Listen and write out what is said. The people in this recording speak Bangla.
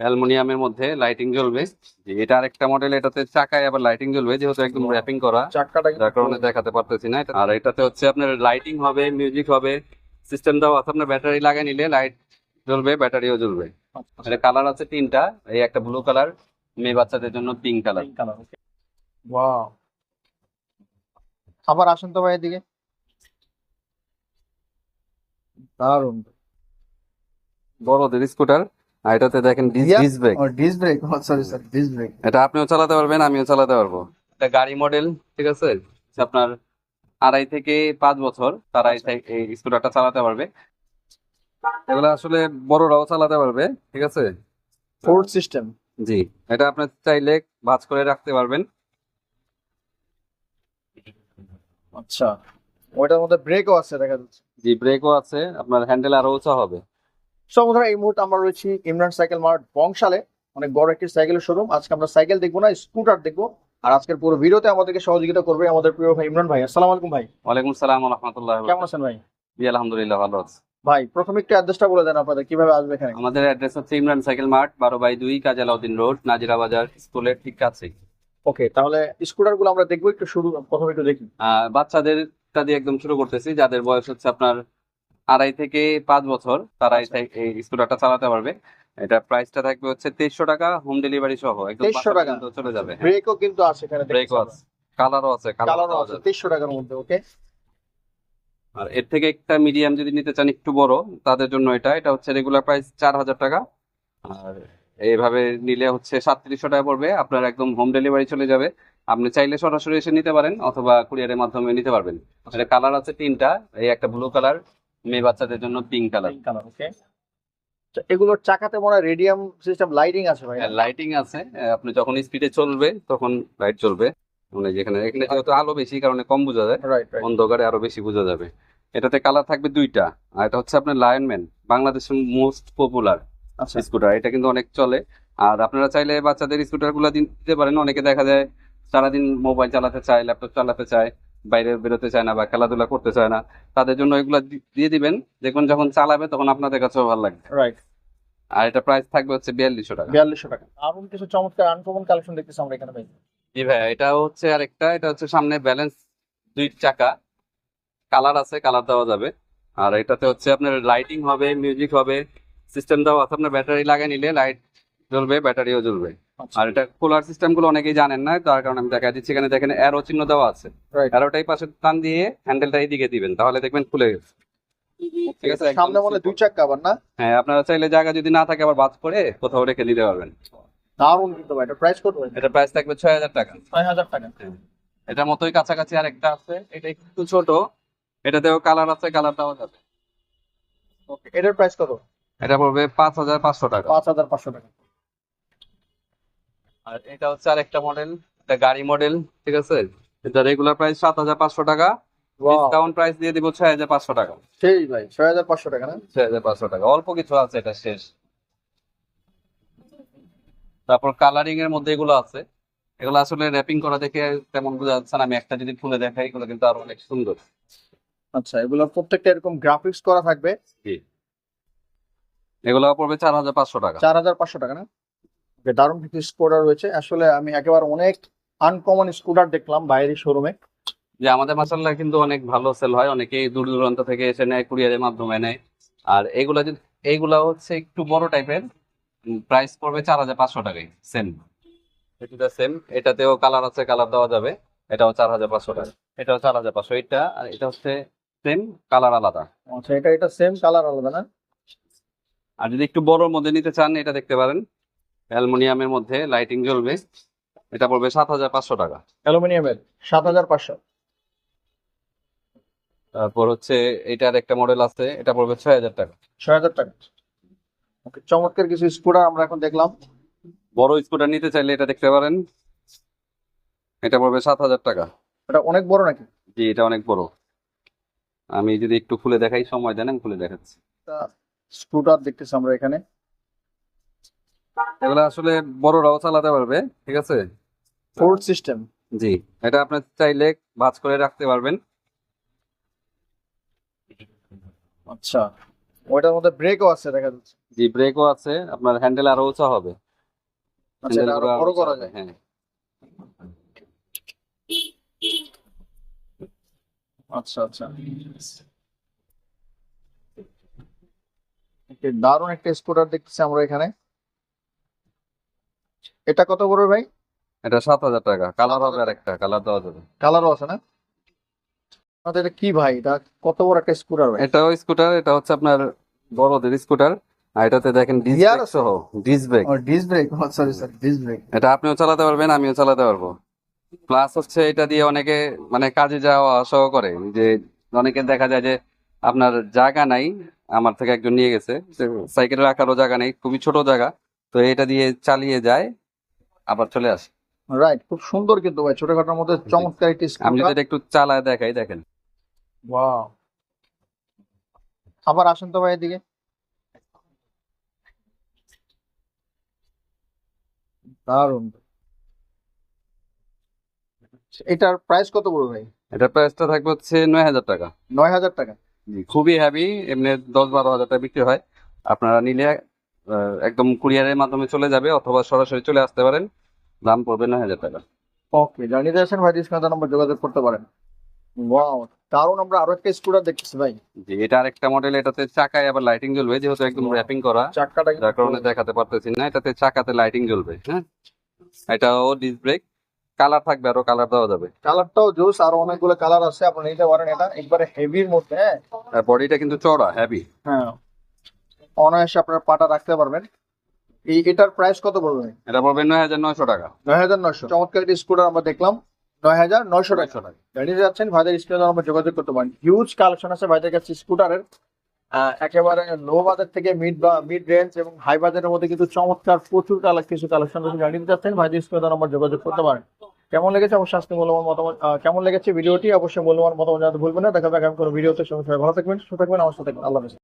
অ্যালুমিনিয়ামের মধ্যে লাইটিং জ্বলবে। এটা আরেকটা মডেল এটাতে চাকায় আবার লাইটিং জ্বলবে যেহেতু একদম র্যাপিং করা। চাকাটা যার কারণে দেখাতে পারতেছি না আর এটাতে হচ্ছে আপনার লাইটিং হবে মিউজিক হবে সিস্টেম দেওয়া আছে। আপনার ব্যাটারি লাগিয়ে নিলে লাইট জ্বলবে ব্যাটারিও জ্বলবে। এটা কালার আছে তিনটা এই একটা ব্লু কালার মেয়ে বাচ্চাদের জন্য পিঙ্ক কালার ওয়াও আবার আসুন তো ভাই এদিকে। দারুণ বড়দের স্কুটার আর এটাতে দেখেন disc brake. Disc brake. Sorry sir disc brake. এটা আপনিও চালাতে পারবেন আমিও চালাতে পারব। এটা গাড়ি মডেল ঠিক আছে? আপনার আড়াই থেকে পাঁচ বছর তারা এই স্কুটারটা চালাতে পারবে। এগুলো আসলে বড়রাও চালাতে পারবে ঠিক আছে? ফোর্ড সিস্টেম জি এটা আপনি চাইলে ভাঁজ করে রাখতে পারবেন। আচ্ছা। ওইটার মধ্যে ব্রেকও আছে দেখা যাচ্ছে। জি ব্রেকও আছে আপনার হ্যান্ডেল আরও উঁচা হবে। বন্ধুরা এই মুহূর্তে আমরা রয়েছি ইমরান সাইকেল মার্ট বংশালে। অনেক বড় একটি সাইকেলের শোরুম আজকে আমরা সাইকেল দেখব না স্কুটার দেখব। আর আজকের পুরো ভিডিওতে আমাদেরকে সহযোগিতা করবে আমাদের প্রিয় ভাই ইমরান ভাই। আসসালামু আলাইকুম ভাই। ওয়ালাইকুম সালাম রহমতুল্লাহ কেমন আছেন ভাই? জি আলহামদুলিল্লাহ ভালো আছে। ভাই প্রথমে একটু অ্যাড্রেসটা বলে দেন আপনাদের কীভাবে আসবে এখানে? আমাদের অ্যাড্রেস হচ্ছে ইমরান সাইকেল মার্ট বারো বাই দুই কাজালাউদ্দিন রোড নাজিরা বাজার স্কুলের ঠিক কাছে ওকে তাহলে স্কুটারগুলো আমরা দেখব একটু শুরু প্রথমে একটু দেখি। বাচ্চাদেরটা দিয়ে একদম শুরু করতেছি যাদের বয়স হচ্ছে আপনার আড়াই থেকে পাঁচ বছর তারা এই স্কুটারটা চালাতে পারবে। এটা প্রাইসটা থাকবে হচ্ছে তেইশশো টাকা হোম ডেলিভারি সহ। একদম 2300 বাসা টাকা? চলে যাবে। ব্রেকও কিন্তু আছে এখানে ব্রেকও আছে। কালারও আছে কালার কালারও আছে তেইশশো টাকার মধ্যে ওকে আর এর থেকে একটা মিডিয়াম যদি নিতে চান একটু বড় তাদের জন্য এটা এটা হচ্ছে রেগুলার প্রাইস চার হাজার টাকা। আর এইভাবে নিলে হচ্ছে সাতত্রিশশো টাকা পড়বে। আপনার একদম হোম ডেলিভারি চলে যাবে। আপনি চাইলে সরাসরি এসে নিতে পারেন অথবা কুরিয়ারের মাধ্যমে নিতে পারবেন। এটা কালার আছে তিনটা এই একটা ব্লু কালার মেয়ে বাচ্চাদের জন্য পিঙ্ক কালার কালার ওকে এগুলোর চাকাতে মনে হয় রেডিয়াম সিস্টেম লাইটিং আছে ভাই। লাইটিং আছে। আপনি যখন স্পিডে চলবে তখন লাইট চলবে। মানে যেখানে এখানে যেহেতু আলো বেশি কারণে কম বোঝা যায়। অন্ধকারে আরও বেশি বোঝা যাবে। এটাতে কালার থাকবে দুইটা। আর এটা হচ্ছে আপনার লায়নম্যান বাংলাদেশের মোস্ট পপুলার স্কুটার এটা কিন্তু অনেক চলে। আর আপনারা চাইলে বাচ্চাদের স্কুটারগুলা দিতে পারেন। অনেকে দেখা যায় সারাদিন মোবাইল চালাতে চায় ল্যাপটপ চালাতে চায়। বাইরে বেরোতে চায় না বা খেলাধুলা করতে চায় না তাদের জন্য এগুলা দিয়ে দিবেন। দেখুন যখন চালাবে তখন আপনাদের কাছেও ভালো লাগবে। রাইট আর এটা প্রাইস থাকবে হচ্ছে বিয়াল্লিশশো টাকা। বিয়াল্লিশশো টাকা। আরুন কিছু চমৎকার আনকমন কালেকশন দেখতেছি আমরা এখানে ভাই জি ভাইয়া এটা হচ্ছে আরেকটা এটা হচ্ছে সামনে ব্যালেন্স দুই চাকা। কালার আছে কালার দেওয়া যাবে। আর এটাতে হচ্ছে আপনার লাইটিং হবে মিউজিক হবে সিস্টেম দেওয়া আছে। আপনার ব্যাটারি লাগিয়ে নিলে লাইট জ্বলবে ব্যাটারিও জ্বলবে। আর এটা কুলার সিস্টেমগুলো অনেকেই জানেন না তার কারণে আমি দেখা দিচ্ছি। এখানে দেখেন অ্যারো চিহ্ন দেওয়া আছে. অ্যারোটাই পাশে টান দিয়ে হ্যান্ডেলটা এইদিকে দিবেন তাহলে দেখবেন খুলে গেছে। ঠিক আছে? সামনে মনে দুই চাকা আবার না? হ্যাঁ আপনারা চাইলে জায়গা যদি না থাকে আবার বাদ করে কোথাও রেখে দিতে পারবেন। দারুণ কিন্তু ভাই এটা প্রাইস কত এটা প্রাইস থাকবে ছয় হাজার টাকা। ছয় হাজার টাকা। এটার মতোই কাছাকাছি আরেকটা আছে এটা একটু ছোট এটাতেও কালার আছে কালার দেওয়া যাবে। ওকে এটার প্রাইস কত? এটা পড়বে পাঁচ হাজার পাঁচশো টাকা। পাঁচ হাজার পাঁচশো টাকা। আর এটা হচ্ছে আরেকটা মডেল এটা গাড়ি মডেল ঠিক আছে? এটা রেগুলার প্রাইস সাত হাজার পাঁচশো টাকা। ডিসকাউন্ট প্রাইস দিয়ে দিব ছয় হাজার পাঁচশো টাকা। সেই ভাই ছয় হাজার পাঁচশো টাকা না? ছয় হাজার পাঁচশো টাকা। অল্প কিছু আছে এটা শেষ। তারপর কালারিং এর মধ্যে এগুলো আছে। এগুলো আসলে র্যাপিং করা দেখে তেমন বোঝা যাচ্ছে না। আমি একটা যদি খুলে দেখাই এগুলো কিন্তু আরও অনেক সুন্দর। আচ্ছা এগুলোর প্রত্যেকটা এরকম গ্রাফিক্স করা থাকবে? এগুলো পড়বে চার হাজার পাঁচশো টাকা। চার হাজার পাঁচশো টাকা না? দারুণ কিছু স্কুটার রয়েছে। আসলে আমি একেবারে অনেক আনকমন স্কুটার দেখলাম বাইরের শোরুমে যে আমাদের মাসাল্লাহ কিন্তু অনেক ভালো সেল হয় অনেকেই দূর দূরান্ত থেকে এসে নেয় কুরিয়ারের মাধ্যমে নেয়। আর এগুলা যদি এইগুলা হচ্ছে একটু বড় টাইপের প্রাইস পড়বে চার হাজার পাঁচশো টাকাই সেম এটা সেম এটাতেও কালার আছে কালার দেওয়া যাবে এটাও চার হাজার পাঁচশো টাকা এটাও চার হাজার পাঁচশো। এটা আর এটা হচ্ছে সেম কালার আলাদা। আচ্ছা এটা এটা সেম কালার আলাদা না? আর যদি একটু বড়র মধ্যে নিতে চান এটা দেখতে পারেন। অ্যালুমিনিয়ামের মধ্যে লাইটিং জ্বলবে। এটা পড়বে সাত হাজার পাঁচশো টাকা। অ্যালুমিনিয়ামের সাত হাজার পাঁচশো। তারপর হচ্ছে এটার একটা মডেল আছে এটা পড়বে ছয় হাজার টাকা। ছয় হাজার টাকা। ওকে চমৎকার কিছু স্কুটার আমরা এখন দেখলাম। বড় স্কুটার নিতে চাইলে এটা দেখতে পারেন। এটা পড়বে সাত হাজার টাকা। এটা অনেক বড় নাকি? জি এটা অনেক বড়। আমি যদি একটু খুলে দেখাই সময় দেন আমি খুলে দেখাচ্ছি। স্কুটার দেখতেছি আমরা এখানে। এগুলো আসলে বড়রাও চালাতে পারবে ঠিক আছে? ফোর্ড সিস্টেম জি এটা আপনি চাইলে ভাঁজ করে রাখতে পারবেন। আচ্ছা ওইটার মধ্যে ব্রেকও আছে দেখা যাচ্ছে। জি ব্রেকও আছে আপনার হ্যান্ডেল আরও উঁচা হবে। আচ্ছা আরও বড় করা যায়। হ্যাঁ। আচ্ছা আচ্ছা। দারুণ একটা স্কুটার দেখতেছি আমরা এখানে। এটা কত পড়বে ভাই? এটা সাত হাজার টাকা। কালার হবে আর একটা কালার দেওয়া যাবে। কালারও আছে না? আমাদের এটা কি ভাই? এটা কত বড় একটা স্কুটার ভাই? এটাও স্কুটার এটা হচ্ছে আপনার বড়দের স্কুটার আর এটাতে দেখেন ডিস Gear ব্রেক আছে? সহ ডিস ব্রেক ও disc brake sorry sir disc brake এটা আপনিও চালাতে পারবেন আমিও চালাতে পারব। প্লাস হচ্ছে এটা দিয়ে অনেকে মানে কাজে যাওয়া আসাও করে যে অনেকে দেখা যায় যে আপনার জায়গা নাই আমার থেকে একজন নিয়ে গেছে। সাইকেল রাখারও জায়গা নেই খুবই ছোট জায়গা। তো এটা দিয়ে চালিয়ে যায় আবার চলে আসে। রাইট খুব সুন্দর কিন্তু ভাই ছোটখাটোর মধ্যে চমৎকার একটি আমি যদি এটা একটু চালায় দেখাই দেখেন। ওয়াও আবার আসেন তো ভাই এদিকে। দারুণ। এটার প্রাইস কত পড়বে ভাই? এটার প্রাইসটা থাকবে হচ্ছে নয় হাজার টাকা। নয় হাজার টাকা। খুবই হ্যাভি এমনি দশ বারো হাজার টাকা বিক্রি হয়। আপনারা নিলে একদম কুরিয়ারের মাধ্যমে চলে যাবে অথবা সরাসরি চলে আসতে পারেন। দাম পড়বে নয় হাজার টাকা। ওকে জানিয়ে দিয়েছেন ভাই ডিসকাউন্ট নাম্বার যোগাযোগ করতে পারেন। ওয়াও দারুণ আমরা আরও একটা স্কুটার দেখতেছি ভাই। জি এটা আরেকটা মডেল এটাতে চাকায় আবার লাইটিং জ্বলবে যেহেতু একদম র্যাপিং করা। চাকাটা যার কারণে দেখাতে পারতেছি না এটাতে চাকাতে লাইটিং জ্বলবে হ্যাঁ? এটাও ডিস ব্রেক কালার থাকবে আরও কালার দেওয়া যাবে। কালারটাও জোস আর অনেকগুলো কালার আছে আপনি নিতে পারেন এটা। একবারে হেভির মধ্যে হ্যাঁ? বডিটা কিন্তু চড়া হেভি হ্যাঁ। অনায়াসে আপনার পাটা রাখতে পারবেন। এই এটার প্রাইস কত পড়বে? এটা পড়বে নয় হাজার নয়শো টাকা। নয় হাজার নয়শো। চমৎকার একটি স্কুটার আমরা দেখলাম নয় হাজার নয়শো টাকা। জানিয়ে যাচ্ছেন ভাইদের স্ক্রিনে আমরা যোগাযোগ করতে পারেন হিউজ কালেকশন আছে ভাইদের কাছে স্কুটারের একেবারে লো বাজার থেকে মিড বা মিড রেঞ্জ এবং হাই বাজারের মধ্যে কিন্তু চমৎকার প্রচুর কিছু কালেকশন আছে। জানিয়ে যাচ্ছেন ভাইদের স্ক্রিনে আমরা যোগাযোগ করতে পারেন কেমন লেগেছে? অবশ্যই আজকে মূল্যবান মতামত কেমন লেগেছে ভিডিওটি? অবশ্যই মূল্যবান মতামত জানাতে ভুলবেন না। দেখা যাবে আগামী কোনো ভিডিওতে। সবাই ভালো থাকবেন সুস্থ থাকবেন আমার সাথে থাকবেন। আল্লাহ হাফেজ।